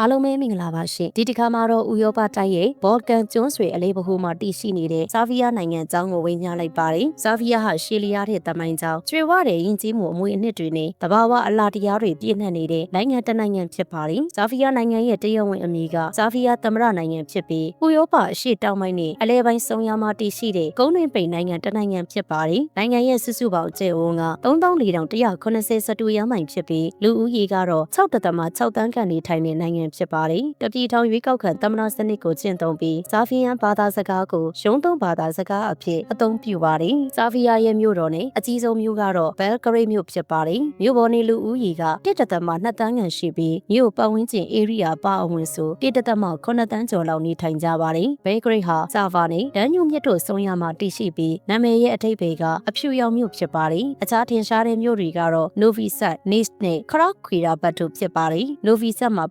အားလုံးပဲမင်္ဂလာပါရှင်ဒီတစ်ခါမှာတော့ဥရောပတိုက်ရဲ့ဘော့ကန်ကျွန်းဆွေအလေးပဟိုမှာတည်ရှိနေတဲ့ဆာဗီးယားနိုင်ငံအကြောင်းကိုဝေမျှလိုက်ပါတယ်ဆာဗီးယားဟာရှီလီယာတဲ့တမိုင်းကြောင်းကျွေဝတဲ့ယဉ်ကျေးမှုအမွေအနှစ်တွေနဲ့တဘာဝအလားတရားတွေပြည့်နှက်နေတဲ့နိုင်ငံတစ်နိုင်ငံဖြစ်ပါတယ်ဆာဗီးယားနိုင်ငံရဲ့တရားဝင်အမည်ကဆာဗီးယားသမ္မတနိုင်ငံဖြစ်ပြီးဥရောပအရှေ့တောင်ပိုင်းနဲ့အလဲပိုင်းဆုံရမှာတည်ရှိတဲ့ကုန်းတွင်ပိန်နိုင်ငံတစ်နိုင်ငံဖြစ်ပါတယ်နိုင်ငံရဲ့စုစုပေါင်းအကျယ်ဝန်းက3480စတူရမိုင်ဖြစ်ပြီးလူဦးရေကတော့6.6တန်းခန့်နေထိုင်တဲ့နိုင်ငံဖြစ်ပါတယ်။တပြည်ထောင်ရွေးကောက်ခံသမ္မတစနစ်ကိုကျင့်သုံးပြီးဇာဖီယန်ဘာသာစကားကိုရုံးသုံးဘာသာစကားအဖြစ်အသုံးပြုပါတယ်။ဇာဖီယာရဲ့မြို့တော်နဲ့အကြီးဆုံးမြို့ကတော့ဘဲလ်ဂရိတ်မြို့ဖြစ်ပါတယ်။မြို့ပေါ်နေလူဦးရေက1.2တန်းခန့်ရှိပြီးမြို့ပတ်ဝန်းကျင်ဧရိယာပါအဝင်ဆို1.9တန်းကျော်လောက်နေထိုင်ကြပါတယ်။ဘဲလ်ဂရိတ်ဟာဇာဗာနဲ့ဒန်ညူမြစ်တို့ဆုံရမှာတည်ရှိပြီးနာမည်ရဲ့အထိပ္ပယ်ကအဖြူရောင်မြို့ဖြစ်ပါတယ်။အခြားထင်ရှားတဲ့မြို့တွေကတော့ Novi Sad, Nice နဲ့ Krakow ဘတ်တို့ဖြစ်ပါတယ်။ Novi Sad မှာ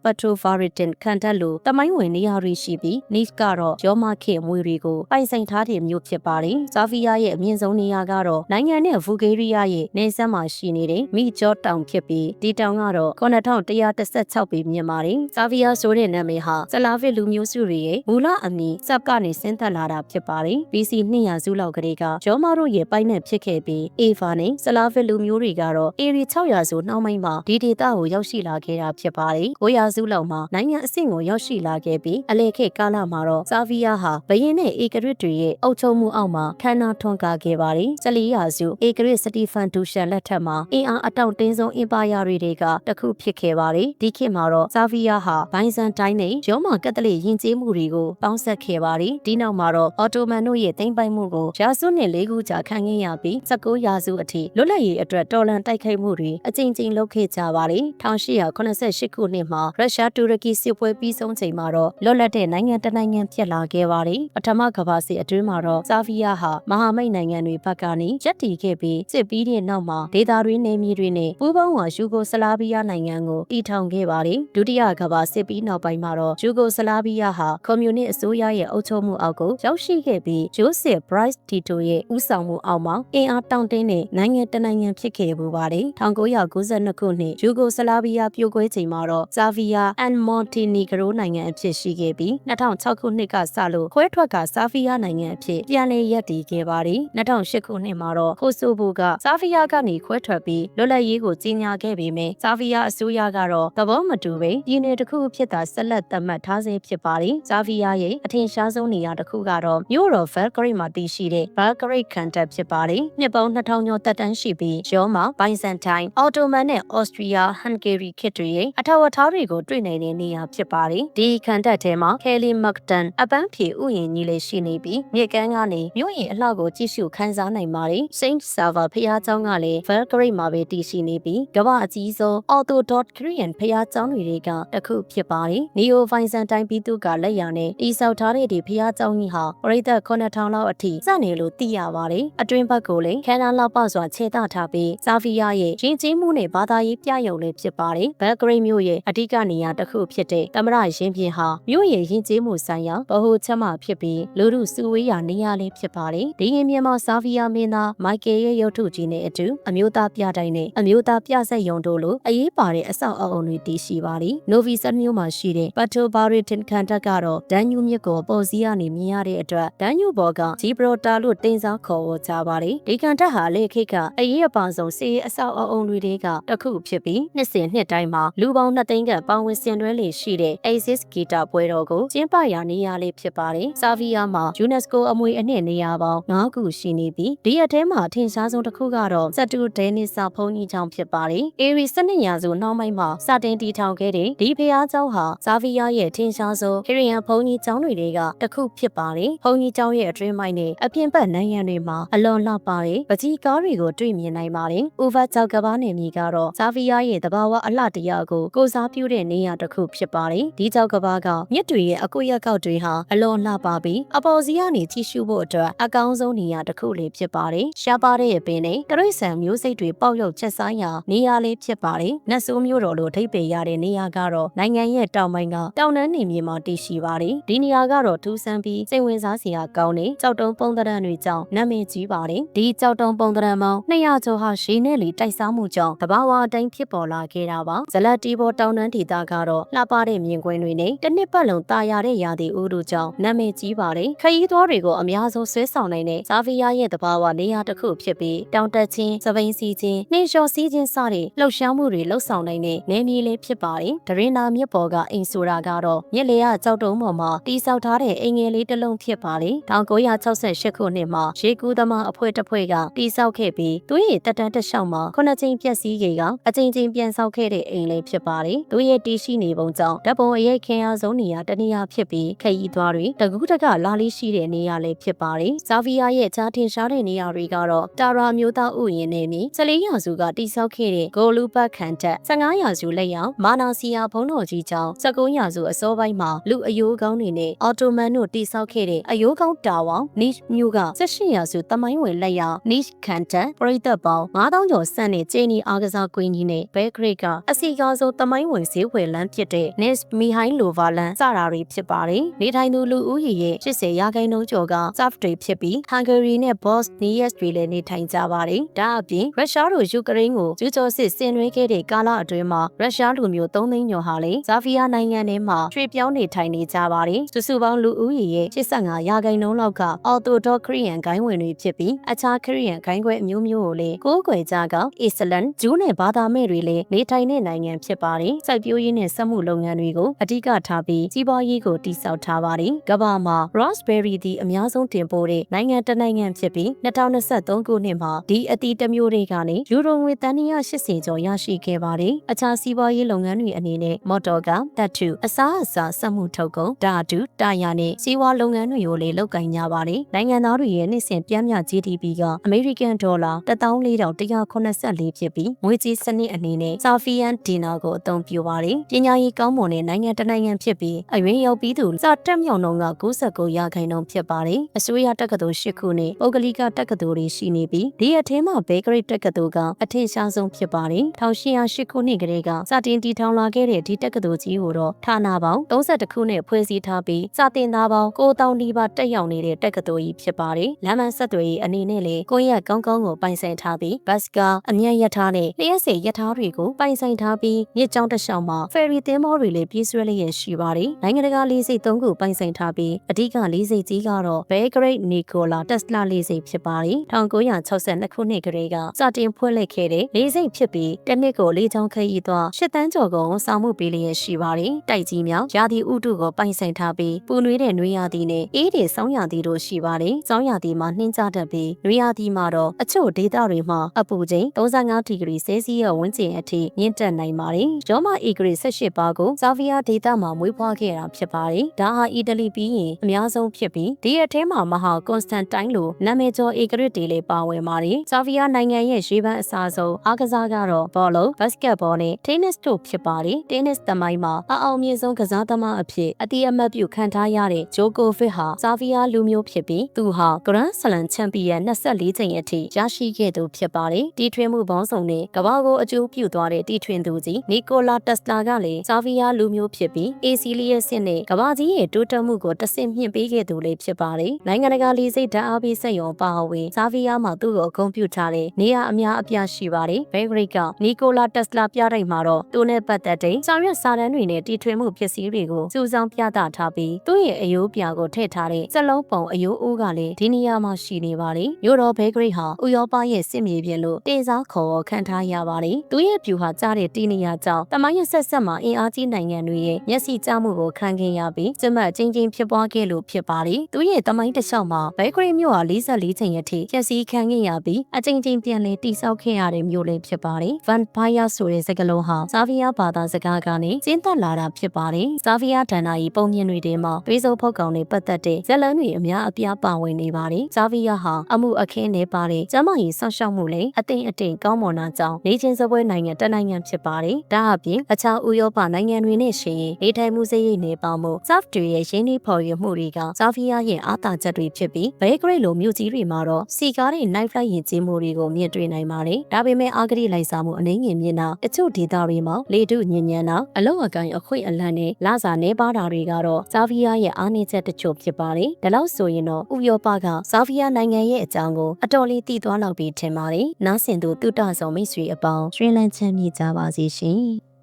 Petrovaradin ခံတက်လို့တမိုင်းဝင်နေရာတွေရှိပြီး Nice ကတော့ရောမခေမွေတွေကိုပိုင်ဆိုင်ထားတဲ့မြို့ဖြစ်ပါတယ်။ဇာဗီယာရဲ့အမြင့်ဆုံးနေရာကတော့နိုင်ငံနဲ့ဗူဂေးရီးယားရဲ့နေဆက်မှာရှိနေတဲ့မိဂျော့တောင်ဖြစ်ပြီးဒီတောင်ကတော့9116ပေမြင့်ပါတယ်။ဇာဗီယာဆိုတဲ့နာမည်ဟာဆလာဗစ်လူမျိုးစုတွေရဲ့မူလအမည်စပ်ကနေဆင်းသက်လာတာဖြစ်ပါတယ်။ BC 200စုလောက်ကလေးကဂျောမာတို့ရဲ့ပိုင်နဲ့ဖြစ်ခဲ့ပြီးအေဗာနဲ့ဆလာဗစ်လူမျိုးတွေကတော့အေရီ600စုနှောင်းပိုင်းမှာဒီဒေသကိုရောက်ရှိလာခဲ့တာဖြစ်ပါတယ်။900စုလောက်မှာနိုင်ငံအဆင့်ကိုရောက်ရှိလာခဲ့ပြီးအလေခေတ်ကာလမှာတော့ဆာဗီယာဟာဘရင်နဲ့ဧကရစ်တွေရဲ့အုပ်ချုပ်မှုအောက်မှာခန္ဓာထွန်းကားခဲ့ပါတယ်။ဆလီယာစုဧကရစ်စတီဖန်ဒူရှန်လက်ထက်မှာအင်အားအတောင့်တင်းဆုံးအင်ပါယာတွေတွေကတခုဖြစ်ခဲ့ပါတယ်။ဒီခေတ်မှာတော့ဆာဗီယာဟာဘိုင်ဇန်တိုင်းနဲ့ရောမကက်သလစ်ယဉ်ကျေးမှုတွေကိုပေါင်းစပ်ခဲ့ပါတယ်။ဒီနောက်မှာတော့အော်တိုမန်တို့ရဲ့သိမ်းပိုက်မှုကိုရာစုနှစ်၄ခုကြာခံခဲ့ရပြီး19ရာစုအထိလွတ်လပ်ရေးအတွက်တော်လှန်တိုက်ခိုက်မှုတွေအကြိမ်ကြိမ်လုပ်ခဲ့ကြပါတယ်။1888ခုနှစ်မှာရုရှားတူရကီစစ်ပွဲပြီးဆုံးချိန်မှာတော့လွတ်လပ်တဲ့နိုင်ငံတစ်နိုင်ငံဖြစ်လာခဲ့ပါတယ်။ပထမကမ္ဘာစစ်အတွင်းမှာတော့ဆာဗီယာဟာမဟာမိတ်နိုင်ငံတွေဘက်ကနေရပ်တည်ခဲ့ပြီးစစ်ပြီးတဲ့နောက်မှာဒေသတွင်းနေမြေတွေနဲ့ပူးပေါင်းဝါယူဂိုဆလာဗီယာနိုင်ငံကိုတည်ထောင်ခဲ့ပါတယ်။ဒုတိယကမ္ဘာစစ်ပြီးနောက်ပိုင်းမှာတော့ယူဂိုဆလာဗီယာဟာကွန်မြူနစ်အစိုးရရဲ့အုပ်ချုပ်မှုအောက်ကိုရောက်ရှိခဲ့ပြီးဂျိုးစစ်ဘရိုက်တီတိုရဲ့ဦးဆောင်မှုအောက်မှာအင်အားတောင့်တင်းတဲ့နိုင်ငံတစ်နိုင်ငံဖြစ်ခဲ့ပူပါတယ်။1992ခုနှစ်ယူဂိုဆလာဗီယာပြိုကွဲချိန်မှာတော့ဆာဗီယာအန်မော်တီနီဂရိုနိုင်ငံအဖြစ်ရှိခဲ့ပြီး2006ခုနှစ်ကစလို့ခွဲထွက်ကဆာဖီယာနိုင်ငံအဖြစ်ပြန်လည်ရပ်တည်ခဲ့ပါတယ်2008ခုနှစ်မှာတော့ကိုဆိုဘိုကဆာဖီယာကနေခွဲထွက်ပြီးလွတ်လပ်ရေးကိုကြီးညာခဲ့ပေမဲ့ဆာဖီယာအစိုးရကတော့သဘောမတူပဲပြည်내တစ်ခုအဖြစ်သာဆက်လက်သတ်မှတ်ထားဆဲဖြစ်ပါတယ်ဆာဖီယာရဲ့အထင်ရှားဆုံးနေရာတစ်ခုကတော့မြို့တော်ဗယ်ဂရိတ်မှာတည်ရှိတဲ့ဗယ်ဂရိတ်ခံတပ်ဖြစ်ပါတယ်နှစ်ပေါင်း2000ကျော်တက်တန်းရှိပြီးရောမဘိုင်ဇန်တိုင်းအော်တိုမန်နဲ့အော်စတြီးယားဟန်ဂေရီခေတ်တွေရဲ့အထောက်အထားတွေကိုတွေ့နိုင်တဲ့နေရာဖြစ်ပါတယ်ဒီခံတပ်ထဲမှာကယ်လီမက်တန်အပန်းဖြေဥယျာဉ်ကြီးလေးရှိနေပြီးမြစ်ကမ်းကနေမြို့ရင်အလှကိုကြည့်ရှုခန်းစားနိုင်ပါတယ်။ Saint Sava ဖျားကျောင်းကလည်း Belgrade မှာပဲတည်ရှိနေပြီးကမ္ဘာအကြီးဆုံး Orthodox Korean ဖျားကျောင်းတွေကတစ်ခုဖြစ်ပါတယ်။ Neo Byzantine ပြည်သူကလက်ရာနဲ့တိစောက်ထားတဲ့ဒီဖျားကျောင်းကြီးဟာပရိသတ်9000လောက်အထိစနေလို့သိရပါတယ်။အတွင်းဘက်ကိုလည်းခန်းနာလောက်ပစွာခြေတထားပြီးဇာဗီယာရဲ့ရင်းချင်းမှုနဲ့ဘာသာရေးပြရုံလေးဖြစ်ပါတယ်။ Belgrade မြို့ရဲ့အဓိကနေရာတစ်ခုဖြစ်တဲ့တမရရင်ပြင်ဟာမြို့ရဲ့ရင်ကျေးမှုဆိုင်ရာဗဟိုချက်မှဖြစ်ပြီးလူမှုစုဝေးရာနေရာလေးဖြစ်ပါတယ်။ဒီရင်မြန်မာဆာဗီယာမင်းသားမိုက်ကယ်ရဲ့ရုပ်ထုကြီးနဲ့အတူအမျိုးသားပြတိုင်းနဲ့အမျိုးသားပြဆက်ယုံတို့လိုအရေးပါတဲ့အဆောက်အအုံတွေတည်ရှိပါတယ်။နိုဗီဆတ်မြို့မှာရှိတဲ့ပတ်တိုဘာရီတင်ခန်တက်ကတော့ဒန်ညူမြစ်ကိုပေါ်စီကနေမြင်ရတဲ့အတွက်ဒန်ညူဘော်ကဂျီဘရိုတာလို့တင်စားခေါ်ဝေါ်ကြပါတယ်။ဒီကန်တက်ဟာလေခိတ်ကအရေးအပါဆုံးစီးအဆောက်အအုံတွေကတစ်ခုဖြစ်ပြီးနှစ်စဉ်နှစ်တိုင်းမှာလူပေါင်း2သိန်းခန့်ပေါင်းဝင်ဆင်နွှဲလေရှိတဲ့ Axis ဂီတာပွဲတော်ကိုကျင်းပရာနေရာလေးဖြစ်ပါတယ်။ဆာဗီယာမှာ UNESCO အမွေအနှစ်နေရာပေါင်း9ခုရှိနေပြီးဒီအထဲမှာထင်ရှားဆုံးတစ်ခုကတော့စတူဒဲနစ်စာဖုန်ကြီးကျောင်းဖြစ်ပါတယ်။အေရီစနစ်ညာစုနှောင်းပိုင်းမှာစတင်တည်ထောင်ခဲ့တဲ့ဒီဖျားကျောင်းဟာဆာဗီယာရဲ့ထင်ရှားဆုံးဟီရီယန်ဖုန်ကြီးကျောင်းတွေကတစ်ခုဖြစ်ပါတယ်။ဖုန်ကြီးကျောင်းရဲ့အတွင်းပိုင်းနဲ့အပြင်ဘက်နိုင်ငံတွေမှာအလွန်လှပတဲ့ပကြီးကားတွေကိုတွေ့မြင်နိုင်ပါတယ်။ဥဗတ်ကျောက်ကဘာနယ်မြေကတော့ဆာဗီယာရဲ့တဘာဝအလှတရားကိုကိုစားပြုတဲ့နေရာတစ်ခုဖြစ်ပါတယ်။ဒီကျောက်ကဘာကမြစ်တွေရဲ့အကွက်ရက်ကောက်တွေဟာအလွန်လှပပြီးအပေါ်စီကနေကြည့်ရှုဖို့အတွက်အကောင်းဆုံးနေရာတစ်ခုလေးဖြစ်ပါတယ်။ရှားပါတဲ့ပင်နဲ့တရိษံမျိုးစိတ်တွေပေါက်ရောက်ချက်ဆိုင်ရာနေရာလေးဖြစ်ပါတယ်။နတ်ဆိုးမျိုးတော်လိုထိပ်ပေရတဲ့နေရာကတော့နိုင်ငံရဲ့တောင်ပိုင်းကတောင်တန်းနေမြေမှာတည်ရှိပါတယ်။ဒီနေရာကတော့ထူးဆန်းပြီးစိတ်ဝင်စားစရာကောင်းတဲ့ကြောက်တုံးပုံသဏ္ဍာန်တွေကြောင့်နာမည်ကြီးပါတယ်။ဒီကြောက်တုံးပုံသဏ္ဍာန်ပေါင်း200ကျော်ဟာရေနဲ့လေတိုက်စားမှုကြောင့်တဘာဝအတိုင်းဖြစ်ပေါ်လာခဲ့တာပါ။ဇလတ်တီဘောတောင်တန်းဒေသကတော့ကတော့လှပတဲ့မြင်ကွင်းတွေနဲ့တစ်နှစ်ပတ်လုံးတာယာတဲ့ရာသီဥတုကြောင့်နာမည်ကြီးပါတယ်ခရီးသွားတွေကိုအများဆုံးဆွဲဆောင်နိုင်တဲ့ဇာဗီယာရဲ့တဘာဝနေရာတစ်ခုဖြစ်ပြီးတောင်တက်ချင်းစပိန်စီချင်းနှင်းလျှော်စီးချင်းစတဲ့လှုပ်ရှားမှုတွေလှုပ်ဆောင်နိုင်တဲ့နယ်မြေလေးဖြစ်ပါတယ်ဒရင်နာမြစ်ပေါ်ကအိမ်ဆိုတာကတော့မြစ်လေရကြောက်တုံးပေါ်မှာတီးဆောက်ထားတဲ့အိမ်ငယ်လေးတစ်လုံးဖြစ်ပါတယ်1968ခုနှစ်မှာရေကူးသမားအဖွဲ့တစ်ဖွဲ့ကတီးဆောက်ခဲ့ပြီးသူရဲ့တက်တန်းတစ်လျှောက်မှာခုနှစ်ကြိမ်ပြက်စီးခဲ့ကအကြိမ်ကြိမ်ပြန်ဆောက်ခဲ့တဲ့အိမ်လေးဖြစ်ပါတယ်သူရဲ့တီးရှိနေပုံကြောင့်ဓာတ်ပုံအရေးခင်အားဆုံးနေရာတစ်နေရာဖြစ်ပြီးခရီးသွားတွေတကူးတကလာလေးရှိတဲ့နေရာလေးဖြစ်ပါတယ်ဇာဗီယာရဲ့ချားထင်ရှားတဲ့နေရာတွေကတော့တာရာမျိုးသားဥယျာဉ်နေမီ14ရာစုကတိဆောက်ခဲ့တဲ့ဂိုလူပတ်ခန်တက်15ရာစုလက်ရောက်မာနာစီယာဘုံတော်ကြီးကျောင်း19ရာစုအစောပိုင်းမှာလူအယိုးကောင်းတွေနဲ့အော်တိုမန်တို့တိဆောက်ခဲ့တဲ့အယိုးကောင်းတာဝေါနိရှ်မျိုးက18ရာစုတမိုင်းဝင်လက်ရောက်နိရှ်ခန်တက်ပရိသတ်ပေါင်း9000ကျော်ဆန့်တဲ့ဂျေနီအားကစားကွင်းကြီးနဲ့ဘဲဂရိတ်ကအစီကားဆုံးတမိုင်းဝင်ဈေးဝယ်လမ်းဖြစ်တဲ့ Nis Mihail Lovalan စတာတွေဖြစ်ပါတယ်နေထိုင်သူလူဦးရေရဲ့80ရာခိုင်နှုန်းကျော်က Serb တွေဖြစ်ပြီး Hungary နဲ့ Bosnia တွေလည်းနေထိုင်ကြပါတယ်ဒါအပြင်ရုရှားတို့ယူကရိန်းကိုကျူးကျော်စစ်ဆင်နွှဲခဲ့တဲ့ကာလအတွင်းမှာရုရှားလူမျိုး3သိန်းကျော်ဟာလေဇာဗီယာနိုင်ငံထဲမှာရွှေ့ပြောင်းနေထိုင်နေကြပါတယ်စုစုပေါင်းလူဦးရေရဲ့85ရာခိုင်နှုန်းလောက်ကအော်တိုဒေါခရီးယန်ဂိုင်းဝင်တွေဖြစ်ပြီးအခြားခရီးယန်ဂိုင်းခွဲအမျိုးမျိုးကိုလည်းကိုးကွယ်ကြကအစ္စလမ်ဂျူးနဲ့ဘာသာမဲ့တွေလည်းနေထိုင်တဲ့နိုင်ငံဖြစ်ပါတယ်စိုက်ပျိုးရေးနဲ့စက်မှုလုပ်ငန်းတွေကိုအဓိကထားပြီးစီးပွားရေးကိုတည်ဆောက်ထားပါတယ်ကမ္ဘာမှာ raspberry ဒီအများဆုံးတင်ပို့တဲ့နိုင်ငံတစ်နိုင်ငံဖြစ်ပြီး2023ခုနှစ်မှာဒီအတီးတစ်မျိုးတွေကနေယူရိုငွေတန်180ကျော်ရရှိခဲ့ပါတယ်အခြားစီးပွားရေးလုပ်ငန်းတွေအနေနဲ့မော်တော်ကားတပ်ထုအစားအစာစက်မှုထုတ်ကုန်ဓာတုတာယာနဲ့စီးပွားလုပ်ငန်းတွေကိုလည်းလုပ်ကိုင်ကြပါတယ်နိုင်ငံသားတွေရဲ့နှစ်စဉ်ပြန်းမြ GDP ကအမေရိကန်ဒေါ်လာ14184ဖြစ်ပြီးငွေကြေးစနစ်အနေနဲ့ဆာဖီယန်ဒီနာကိုအသုံးပြုပါတယ်ပညာရေးကောင်းမွန်တဲ့နိုင်ငံတစ်နိုင်ငံဖြစ်ပြီးအရွေးရောက်ပြီးသူစတက်မြောင်နှုန်းက69ရာခိုင်နှုန်းဖြစ်ပါတယ်အစိုးရတက္ကသိုလ်၈ခုနဲ့ပုဂ္ဂလိကတက္ကသိုလ်တွေရှိနေပြီးဒီအထင်းမှာဘေဂရိတ်တက္ကသိုလ်ကအထင်ရှားဆုံးဖြစ်ပါတယ်1808ခုနှစ်ကလေးကစတင်တည်ထောင်လာခဲ့တဲ့ဒီတက္ကသိုလ်ကြီးကိုတော့ဌာနပေါင်း32ခုနဲ့ဖွဲ့စည်းထားပြီးစတင်သားပေါင်း9000နီးပါးတက်ရောက်နေတဲ့တက္ကသိုလ်ကြီးဖြစ်ပါတယ်လမ်းမဆက်သွယ်ရေးအနေနဲ့လေကိုယ့်ရဲ့ကောင်းကောင်းကိုပိုင်ဆိုင်ထားပြီးဘတ်စကာအမြတ်ရထားနဲ့လျှက်စေရထားတွေကိုပိုင်ဆိုင်ထားပြီးမြစ်ကြောင်းတစ်လျှောက်မှာဖယ်ရီသင်းမောတွေလည်းပြေးဆွဲလျက်ရှိပါတယ်နိုင်ငံတကာလေးစိတ်၃ခုပိုင်ဆိုင်ထားပြီးအဓိကလေးစိတ်ကြီးကတော့ Belgrade Nikola Tesla လေးစိတ်ဖြစ်ပါတယ်1962ခုနှစ်ကလေးကစတင်ဖွင့်လှစ်ခဲ့တဲ့လေးစိတ်ဖြစ်ပြီးတစ်နှစ်ကိုလေးချောင်းခရီးသွား၈တန်းကျော်ကုန်ဆောင်မှုပေးလျက်ရှိပါတယ်တိုက်ကြီးမြောင်ရာသီဥတုကိုပိုင်ဆိုင်ထားပြီးပူနွေးတဲ့နွေရာသီနဲ့အေးတဲ့ဆောင်းရာသီတို့ရှိပါတယ်ဆောင်းရာသီမှာနှင်းကြတတ်ပြီးနွေရာသီမှာတော့အချို့ဒေသတွေမှာအပူချိန်35ဒီဂရီဆဲလ်စီယပ်ဝန်းကျင်အထိမြင့်တက်နိုင်ပါတယ်ရောမအီဂရီ18ပါးကိုဇာဗီယာဒေသမှာမွေးဖွားခဲ့တာဖြစ်ပါတယ်ဒါဟာအီတလီပြီးရင်အများဆုံးဖြစ်ပြီးဒီအထဲမှာမဟာကွန်စတန်တိုင်းလိုနာမည်ကျော်အီဂရစ်တွေလည်းပါဝင်ပါတယ်ဇာဗီယာနိုင်ငံရဲ့ရေပန်းအစားဆုံးအားကစားကတော့ဘောလုံးဘတ်စကတ်ဘောနဲ့တင်းနစ်တို့ဖြစ်ပါတယ်တင်းနစ်သမိုင်းမှာအအောင်မြင့်ဆုံးကစားသမားအဖြစ်အတိအမှတ်ပြုခံထားရတဲ့ဂျိုကိုဗစ်ဟာဇာဗီယာလူမျိုးဖြစ်ပြီးသူဟာဂရန်ဆလန်ချန်ပီယံ24ချိန်အထိရရှိခဲ့သူဖြစ်ပါတယ်တီထွင်မှုပေါင်းစုံနဲ့ကမ္ဘာကိုအကျိုးပြုသွားတဲ့တီထွင်သူကြီးနီကိုလာတက်စလာကလည်းဇာဗီယာလူမျိုးဖြစ်ပြီးအေစီလီယက်စစ်နဲ့ကမ္ဘာကြီးရဲ့တိုးတက်မှုကိုတဆင့်မြင့်ပေးခဲ့သူလေးဖြစ်ပါတယ်နိုင်ငံတကာလေးစိတ်ဓာတ်အားပေးစက်ရုံပါဝင်ဇာဗီယာမှာသူ့ကိုအဂုဏ်ပြုထားတဲ့နေရာအများအပြားရှိပါတယ်ဘဲဂရိတ်ကနီကိုလာတက်စလာပြတိုက်မှာတော့သူနဲ့ပတ်သက်တဲ့ဆောင်ရွက်စာတမ်းတွေနဲ့တီထွင်မှုပစ္စည်းတွေကိုစူးစောင်းပြသထားပြီးသူ့ရဲ့အယိုးပြာကိုထည့်ထားတဲ့စက်လုံးပုံအယိုးအိုးကလည်းဒီနေရာမှာရှိနေပါတယ်မြို့တော်ဘဲဂရိတ်ဟာဥရောပရဲ့စစ်မြေပြင်လို့တင်စားခေါ်ခံထားရပါတယ်သူရဲ့ဖြူဟာကြားတဲ့တီနေရာကြောင့်တမိုင်းရဆက်ဆက်မှာအင်အားကြီးနိုင်ငံတွေရဲ့မျက်စိကျမှုကိုခံခဲ့ရပြီးကျမတ်ချင်းချင်းဖြစ်ပွားခဲ့လို့ဖြစ်ပါတယ်သူရဲ့တမိုင်းတစ်လျှောက်မှာဘဲဂရိတ်မြို့ဟာ44ချိန်အထိဖျက်ဆီးခံခဲ့ရပြီးအကြိမ်ကြိမ်ပြန်လည်တိစောက်ခဲ့ရတဲ့မြို့လည်းဖြစ်ပါတယ် Vampire ဆိုတဲ့စကားလုံးဟာဇာဗီယာဘာသာစကားကနေကျင်းသက်လာတာဖြစ်ပါတယ်ဇာဗီယာဒန်နာ၏ပုံမြင်တွေထဲမှာတွေးစိုးဖုတ်ကောင်တွေပတ်သက်တဲ့ဇက်လန်းတွေအများအပြားပါဝင်နေပါတယ်ဇာဗီယာဟာအမှုအခင်းနဲ့ပါတဲ့ကျမကြီးဆောက်ရှောက်မှုလည်းအသိအတိမ်ကောင်းမွန်တာကြောင့်နေချင်းစပွဲနိုင်ငံတနိုင်ငံဖြစ်ပါတယ်ဒါအပြင်အခြားဥရောပနိုင်ငံတွေနဲ့ရှင်ရင်နေထိုင်မှုစရိတ်နေပေါမှု software ရဲ့ရင်းနှီးဖော်ရမှုတွေကဇာဗီယာရဲ့အားသာချက်တွေဖြစ်ပြီးဘဲဂရိတ်လိုမြို့ကြီးတွေမှာတော့စီကားတဲ့ night flight ယဉ်ကျေးမှုတွေကိုမြင်တွေ့နိုင်ပါတယ်ဒါပေမဲ့အာဂရိလိုက်စားမှုအနေငယ်မြင်တာတချို့ဒေသတွေမှာလေတုညဉ့်ညံတာအလောက်အကိုင်းအခွင့်အလန့်နဲ့လစာနေပါတာတွေကတော့ဇာဗီယာရဲ့အားနည်းချက်တချို့ဖြစ်ပါတယ်ဒါလို့ဆိုရင်တော့ဥရောပကဇာဗီယာနိုင်ငံရဲ့အကြောင်းကိုအတော်လေးသိသွားလောက်ပြီးထင်ပါတယ်နားဆင်သူတုတဆုံမိတ်ဆွေအပေါင်းရွှင်လန်းချမ်းမြေ့ကြပါစေရှင်